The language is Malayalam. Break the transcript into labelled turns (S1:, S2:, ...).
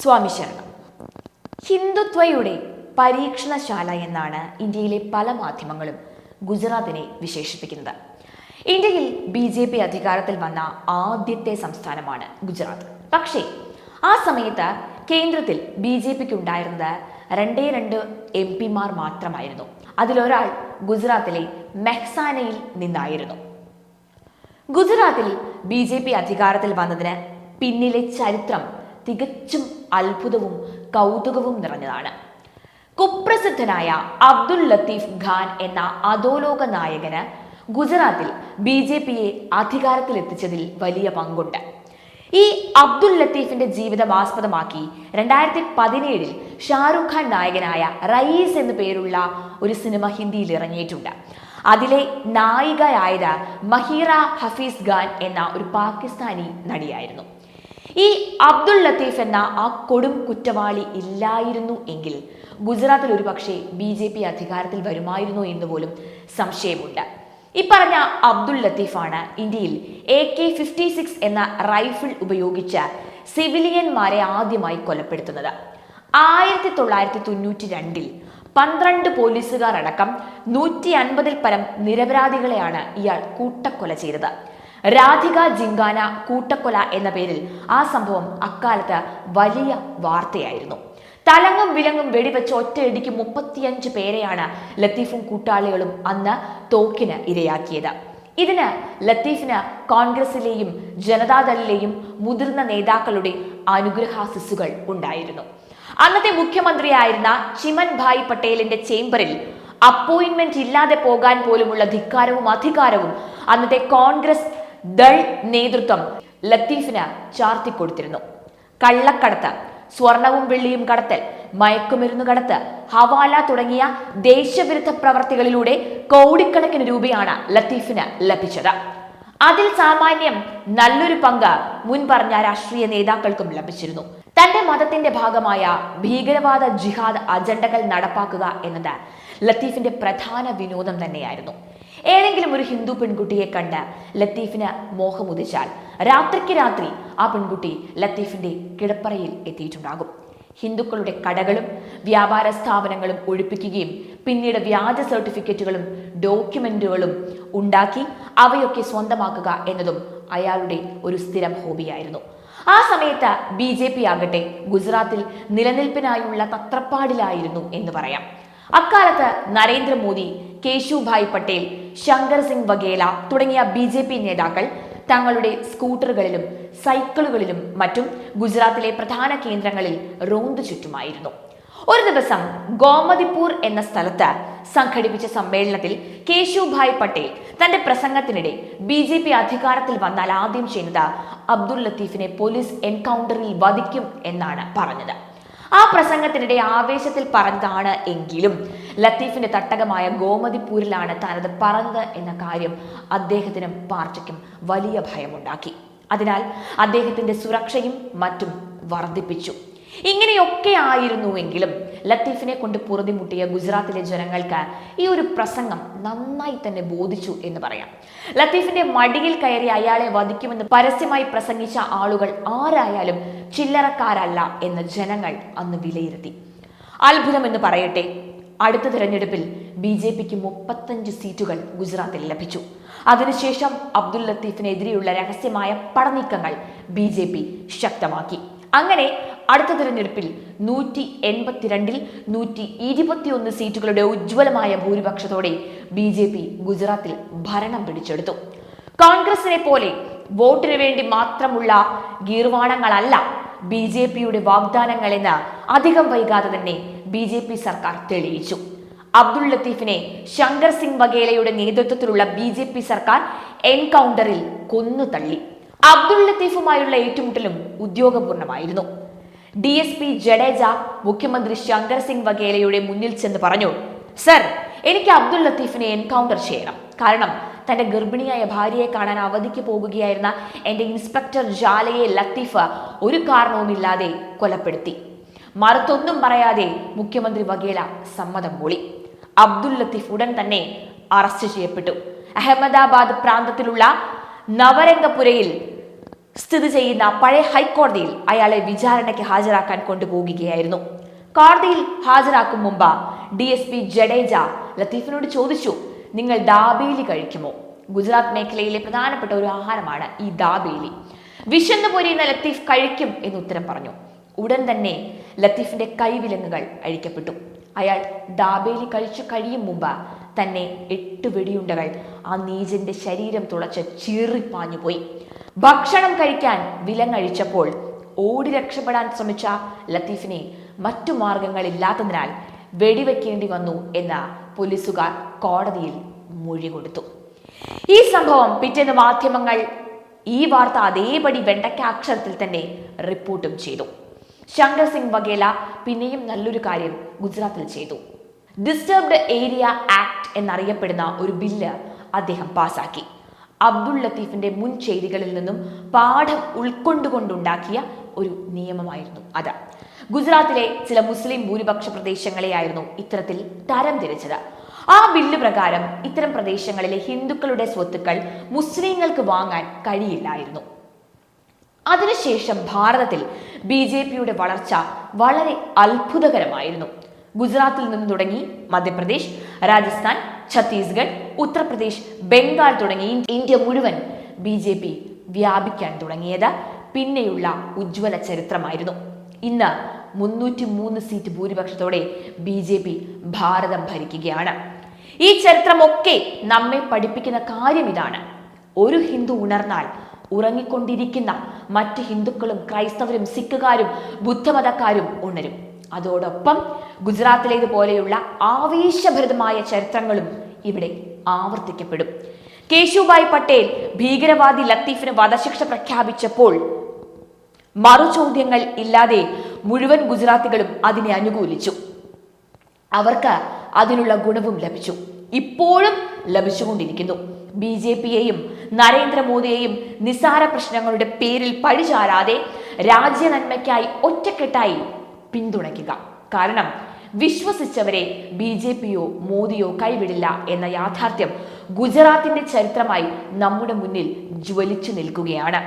S1: സ്വാമി ശരണം. ഹിന്ദുത്വയുടെ പരീക്ഷണശാല എന്നാണ് ഇന്ത്യയിലെ പല മാധ്യമങ്ങളും ഗുജറാത്തിനെ വിശേഷിപ്പിക്കുന്നത്. ഇന്ത്യയിൽ ബി ജെ പി അധികാരത്തിൽ വന്ന ആദ്യത്തെ സംസ്ഥാനമാണ് ഗുജറാത്ത്. പക്ഷേ ആ സമയത്ത് കേന്ദ്രത്തിൽ ബി ജെ പിക്ക് ഉണ്ടായിരുന്നത് രണ്ടേ രണ്ട് എം പിമാർ മാത്രമായിരുന്നു. അതിലൊരാൾ ഗുജറാത്തിലെ മെഹ്സാനയിൽ നിന്നായിരുന്നു. ഗുജറാത്തിൽ ബി ജെ പി അധികാരത്തിൽ വന്നതിന് പിന്നിലെ ചരിത്രം തികച്ചും അത്ഭുതവും കൗതുകവും നിറഞ്ഞതാണ്. കുപ്രസിദ്ധനായ അബ്ദുൽ ലത്തീഫ് ഖാൻ എന്ന അധോലോക നായകന് ഗുജറാത്തിൽ ബി ജെ പിയെ അധികാരത്തിലെത്തിച്ചതിൽ വലിയ പങ്കുണ്ട്. ഈ അബ്ദുൽ ലത്തീഫിന്റെ ജീവിതം ആസ്പദമാക്കി രണ്ടായിരത്തി പതിനേഴിൽ ഷാറുഖ് ഖാൻ നായകനായ റയീസ് എന്നു പേരുള്ള ഒരു സിനിമ ഹിന്ദിയിൽ ഇറങ്ങിയിട്ടുണ്ട്. അതിലെ നായികയായത് മഹീറ ഹഫീസ് ഖാൻ എന്ന ഒരു പാകിസ്ഥാനി നടിയായിരുന്നു. ഈ അബ്ദുൾ ലത്തീഫ് എന്ന ആ കൊടും കുറ്റവാളി ഇല്ലായിരുന്നു എങ്കിൽ ഗുജറാത്തിൽ ഒരു പക്ഷേ ബി ജെ പി അധികാരത്തിൽ വരുമായിരുന്നു എന്ന് പോലും സംശയമുണ്ട്. ഈ പറഞ്ഞ അബ്ദുൾ ലത്തീഫാണ് ഇന്ത്യയിൽ എ കെ ഫിഫ്റ്റി സിക്സ് എന്ന റൈഫിൾ ഉപയോഗിച്ച് സിവിലിയന്മാരെ ആദ്യമായി കൊലപ്പെടുത്തുന്നത്. ആയിരത്തി തൊള്ളായിരത്തി തൊണ്ണൂറ്റി രണ്ടിൽ പന്ത്രണ്ട് പോലീസുകാർ അടക്കം നൂറ്റി അൻപതിൽ പരം നിരപരാധികളെയാണ് ഇയാൾ കൂട്ടക്കൊല ചെയ്തത്. രാധിക ജിങ്കാന കൂട്ടക്കൊല എന്ന പേരിൽ ആ സംഭവം അക്കാലത്ത് വലിയ വാർത്തയായിരുന്നു. തലങ്ങും വിലങ്ങും വെടിവെച്ച് ഒറ്റയടിക്ക് മുപ്പത്തിയഞ്ച് പേരെയാണ് ലത്തീഫും കൂട്ടാളികളും അന്ന് തോക്കിന് ഇരയാക്കിയത്. ഇതിന് ലത്തീഫിന് കോൺഗ്രസിലെയും ജനതാദളിലെയും മുതിർന്ന നേതാക്കളുടെ അനുഗ്രഹാസിസുകൾ ഉണ്ടായിരുന്നു. അന്നത്തെ മുഖ്യമന്ത്രിയായിരുന്ന ചിമൻ ഭായ് പട്ടേലിന്റെ ചേംബറിൽ അപ്പോയിന്റ്മെന്റ് ഇല്ലാതെ പോകാൻ പോലുമുള്ള ധിക്കാരവും അധികാരവും അന്നത്തെ കോൺഗ്രസ് ദൾ നേതൃത്വം ലത്തീഫിന് ചാർത്തിക്കൊടുത്തിരുന്നു കള്ളക്കടത്ത് സ്വർണവും വെള്ളിയും കടത്തൽ മയക്കുമരുന്ന് കടത്ത് ഹവാല തുടങ്ങിയ ദേശവിരുദ്ധ പ്രവർത്തികളിലൂടെ കോടിക്കണക്കിന് രൂപയാണ് ലത്തീഫിന് ലഭിച്ചത്. അതിൽ സാമാന്യം നല്ലൊരു പങ്ക് മുൻ പറഞ്ഞ രാഷ്ട്രീയ നേതാക്കൾക്കും ലഭിച്ചിരുന്നു. തന്റെ മതത്തിന്റെ ഭാഗമായ ഭീകരവാദ ജിഹാദ് അജണ്ടകൾ നടപ്പാക്കുക എന്നത് ലത്തീഫിന്റെ പ്രധാന വിനോദം തന്നെയായിരുന്നു. ഏതെങ്കിലും ഒരു ഹിന്ദു പെൺകുട്ടിയെ കണ്ട് ലത്തീഫിന് മോഹമുദിച്ചാൽ രാത്രിക്ക് രാത്രി ആ പെൺകുട്ടി ലത്തീഫിന്റെ കിടപ്പറയിൽ എത്തിയിട്ടുണ്ടാകും. ഹിന്ദുക്കളുടെ കടകളും വ്യാപാര സ്ഥാപനങ്ങളും ഒഴിപ്പിക്കുകയും പിന്നീട് വ്യാജ സർട്ടിഫിക്കറ്റുകളും ഡോക്യുമെന്റുകളും ഉണ്ടാക്കി അവയൊക്കെ സ്വന്തമാക്കുക എന്നതും അയാളുടെ ഒരു സ്ഥിരം ഹോബിയായിരുന്നു. ആ സമയത്ത് ബി ജെ പി ആകട്ടെ ഗുജറാത്തിൽ നിലനിൽപ്പിനായുള്ള തത്രപ്പാടിലായിരുന്നു എന്ന് പറയാം. അക്കാലത്ത് നരേന്ദ്രമോദി കേശുഭായ് പട്ടേൽ ശങ്കർ സിംഗ് വഗേല തുടങ്ങിയ ബി ജെ പി നേതാക്കൾ തങ്ങളുടെ സ്കൂട്ടറുകളിലും സൈക്കിളുകളിലും മറ്റും ഗുജറാത്തിലെ പ്രധാന കേന്ദ്രങ്ങളിൽ റോന്തു ചുറ്റുമായിരുന്നു. ഒരു ദിവസം ഗോമതിപൂർ എന്ന സ്ഥലത്ത് സംഘടിപ്പിച്ച സമ്മേളനത്തിൽ കേശുഭായ് പട്ടേൽ തന്റെ പ്രസംഗത്തിനിടെ ബി ജെ പി അധികാരത്തിൽ വന്നാൽ ആദ്യം ചെയ്യുന്നത് അബ്ദുൽ ലത്തീഫിനെ പോലീസ് എൻകൗണ്ടറിൽ വധിക്കും എന്നാണ് പറഞ്ഞത്. ആ പ്രസംഗത്തിനിടെ ആവേശത്തിൽ പറഞ്ഞതാണ് എങ്കിലും ലത്തീഫിന്റെ തട്ടകമായ ഗോമതിപൂരിലാണ് താനത് പറഞ്ഞത് എന്ന കാര്യം അദ്ദേഹത്തിനും പാർട്ടിക്കും വലിയ ഭയമുണ്ടാക്കി. അതിനാൽ അദ്ദേഹത്തിന്റെ സുരക്ഷയും മറ്റും വർദ്ധിപ്പിച്ചു. ഇങ്ങനെയൊക്കെ ആയിരുന്നുവെങ്കിലും ലത്തീഫിനെ കൊണ്ട് പൊറുതിമുട്ടിയ ഗുജറാത്തിലെ ജനങ്ങൾക്ക് ഈ ഒരു പ്രസംഗം നന്നായി തന്നെ ബോധിച്ചു എന്ന് പറയാം. ലത്തീഫിന്റെ മടിയിൽ കയറി അയാളെ വധിക്കുമെന്ന് പരസ്യമായി പ്രസംഗിച്ച ആളുകൾ ആരായാലും ചില്ലറക്കാരല്ല എന്ന് ജനങ്ങൾ അന്ന് വിലയിരുത്തി. അത്ഭുതം എന്ന് പറയട്ടെ അടുത്ത തെരഞ്ഞെടുപ്പിൽ ബി ജെ പിക്ക് മുപ്പത്തഞ്ച് സീറ്റുകൾ ഗുജറാത്തിൽ ലഭിച്ചു. അതിനുശേഷം അബ്ദുൽ ലത്തീഫിനെതിരെയുള്ള രഹസ്യമായ പടനീക്കങ്ങൾ ബി ജെ പി ശക്തമാക്കി. അങ്ങനെ അടുത്ത തിരഞ്ഞെടുപ്പിൽ നൂറ്റി എൺപത്തിരണ്ടിൽ നൂറ്റി ഇരുപത്തിയൊന്ന് സീറ്റുകളുടെ ഉജ്ജ്വലമായ ഭൂരിപക്ഷത്തോടെ ബി ജെ പി ഗുജറാത്തിൽ ഭരണം പിടിച്ചെടുത്തു. കോൺഗ്രസിനെ പോലെ വോട്ടിന് വേണ്ടി മാത്രമുള്ള ഗീർവാണങ്ങളല്ല ബി ജെ പിയുടെ വാഗ്ദാനങ്ങളെന്ന് അധികം വൈകാതെ തന്നെ ബി ജെ പി സർക്കാർ തെളിയിച്ചു. അബ്ദുൾ ലത്തീഫിനെ ശങ്കർ സിംഗ് വഗേലയുടെ നേതൃത്വത്തിലുള്ള ബി ജെ പി സർക്കാർ എൻകൗണ്ടറിൽ കൊന്നു തള്ളി അബ്ദുൾ ലത്തീഫുമായുള്ള ഏറ്റുമുട്ടലും ഉദ്യോഗപൂർണമായിരുന്നു. ഡി എസ് പി ജഡേജ മുഖ്യമന്ത്രി ശങ്കർ സിംഗ് വഗേലയുടെ മുന്നിൽ ചെന്ന് പറഞ്ഞു സർ എനിക്ക് അബ്ദുൾ ലത്തീഫിനെ എൻകൗണ്ടർ ചെയ്യണം. കാരണം തന്റെ ഗർഭിണിയായ ഭാര്യയെ കാണാൻ അവധിക്ക് പോകുകയായിരുന്ന എന്റെ ഇൻസ്പെക്ടർ ജാലയെ ലത്തീഫ് ഒരു കാരണവുമില്ലാതെ കൊലപ്പെടുത്തി. മറുത്തൊന്നും പറയാതെ മുഖ്യമന്ത്രി വഗേല സമ്മതം മൂളി. അബ്ദുൽ ലത്തീഫ് ഉടൻ തന്നെ അറസ്റ്റ് ചെയ്യപ്പെട്ടു. അഹമ്മദാബാദ് പ്രാന്തത്തിലുള്ള നവരംഗപുരയിൽ സ്ഥിതി ചെയ്യുന്ന പഴയ ഹൈക്കോടതിയിൽ അയാളെ വിചാരണയ്ക്ക് ഹാജരാക്കാൻ കൊണ്ടുപോകുകയായിരുന്നു. കോടതിയിൽ ഹാജരാക്കും മുമ്പ് ഡി എസ് പി ജഡേജ ലത്തീഫിനോട് ചോദിച്ചു നിങ്ങൾ ദാബേലി കഴിക്കുമോ? ഗുജറാത്ത് മേഖലയിലെ പ്രധാനപ്പെട്ട ഒരു ആഹാരമാണ് ഈ ദാബേലി. വിശന്നു ലത്തീഫ് കഴിക്കും എന്ന് ഉത്തരം പറഞ്ഞു. ഉടൻ തന്നെ ലത്തീഫിന്റെ കൈവിലങ്ങുകൾ അഴിക്കപ്പെട്ടു. അയാൾ ദാബേലി കഴിച്ചു കഴിയും മുമ്പ് തന്നെ എട്ട് വെടിയുണ്ടകൾ. ആ നീജന്റെ ശരീരം തുളച്ച് ചീറിപ്പാഞ്ഞുപോയി ഭക്ഷണം കഴിക്കാൻ വിലങ്ങഴിച്ചപ്പോൾ ഓടി രക്ഷപ്പെടാൻ ശ്രമിച്ച ലത്തീഫിനെ മറ്റു മാർഗങ്ങളില്ലാത്തതിനാൽ വെടിവെക്കേണ്ടി വന്നു എന്ന പോലീസുകാർ കോടതിയിൽ മൊഴി കൊടുത്തു. ഈ സംഭവം പിറ്റേന്ന് മാധ്യമങ്ങൾ ഈ വാർത്ത അതേപടി വെണ്ടയ്ക്ക അക്ഷരത്തിൽ തന്നെ റിപ്പോർട്ടും ചെയ്തു. ശങ്കർ സിംഗ് വഗേല പിന്നെയും നല്ലൊരു കാര്യം ഗുജറാത്തിൽ ചെയ്തു. ഡിസ്റ്റർബ്ഡ് ഏരിയ ആക്ട് എന്നറിയപ്പെടുന്ന ഒരു ബില്ല് അദ്ദേഹം പാസാക്കി. അബ്ദുൾ ലത്തീഫിന്റെ മുൻ ചെയ്തികളിൽ നിന്നും പാഠം ഉൾക്കൊണ്ടുകൊണ്ടുണ്ടാക്കിയ ഒരു നിയമമായിരുന്നു അത്. ഗുജറാത്തിലെ ചില മുസ്ലിം ഭൂരിപക്ഷ പ്രദേശങ്ങളെയായിരുന്നു ഇത്തരത്തിൽ തരംതിരിച്ചത് ആ ബില്ല് പ്രകാരം ഇത്തരം പ്രദേശങ്ങളിലെ ഹിന്ദുക്കളുടെ സ്വത്തുക്കൾ മുസ്ലിങ്ങൾക്ക് വാങ്ങാൻ കഴിയില്ലായിരുന്നു. അതിനുശേഷം ഭാരതത്തിൽ ബി ജെ പിയുടെ വളർച്ച വളരെ അത്ഭുതകരമായിരുന്നു. ഗുജറാത്തിൽ നിന്ന് തുടങ്ങി മധ്യപ്രദേശ് രാജസ്ഥാൻ ഛത്തീസ്ഗഡ് ഉത്തർപ്രദേശ് ബംഗാൾ തുടങ്ങി ഇന്ത്യ മുഴുവൻ ബി ജെ പി വ്യാപിക്കാൻ തുടങ്ങിയത് പിന്നെയുള്ള ഉജ്ജ്വല ചരിത്രമായിരുന്നു. ഇന്ന് മുന്നൂറ്റി മൂന്ന് സീറ്റ് ഭൂരിപക്ഷത്തോടെ ബി ജെ പി ഭാരതം ഭരിക്കുകയാണ്. ഈ ചരിത്രമൊക്കെ നമ്മെ പഠിപ്പിക്കുന്ന കാര്യം ഇതാണ്. ഒരു ഹിന്ദു ഉണർന്നാൽ ഉറങ്ങിക്കൊണ്ടിരിക്കുന്ന മറ്റ് ഹിന്ദുക്കളും ക്രൈസ്തവരും സിഖുകാരും ബുദ്ധമതക്കാരും ഉണരും. അതോടൊപ്പം ഗുജറാത്തിലേതുപോലെയുള്ള ആവേശഭരിതമായ ചരിത്രങ്ങളും ഇവിടെ ആവർത്തിക്കപ്പെടും. കേശുഭായ് പട്ടേൽ ഭീകരവാദി ലത്തീഫിന് വധശിക്ഷ പ്രഖ്യാപിച്ചപ്പോൾ മറുചോദ്യങ്ങൾ ഇല്ലാതെ മുഴുവൻ ഗുജറാത്തികളും അതിനെ അനുകൂലിച്ചു. അവർക്ക് അതിനുള്ള ഗുണവും ലഭിച്ചു. ഇപ്പോഴും ലഭിച്ചുകൊണ്ടിരിക്കുന്നു. ബി ജെ പിയെയും നരേന്ദ്രമോദിയെയും നിസാര പ്രശ്നങ്ങളുടെ പേരിൽ പഴിചാരാതെ രാജ്യ നന്മയ്ക്കായി ഒറ്റക്കെട്ടായി പിന്തുണയ്ക്കുക. കാരണം വിശ്വസിച്ചവരെ ബി ജെ പിയോ മോദിയോ കൈവിടില്ല എന്ന യാഥാർത്ഥ്യം ഗുജറാത്തിന്റെ ചരിത്രമായി നമ്മുടെ മുന്നിൽ ജ്വലിച്ചു നിൽക്കുകയാണ്.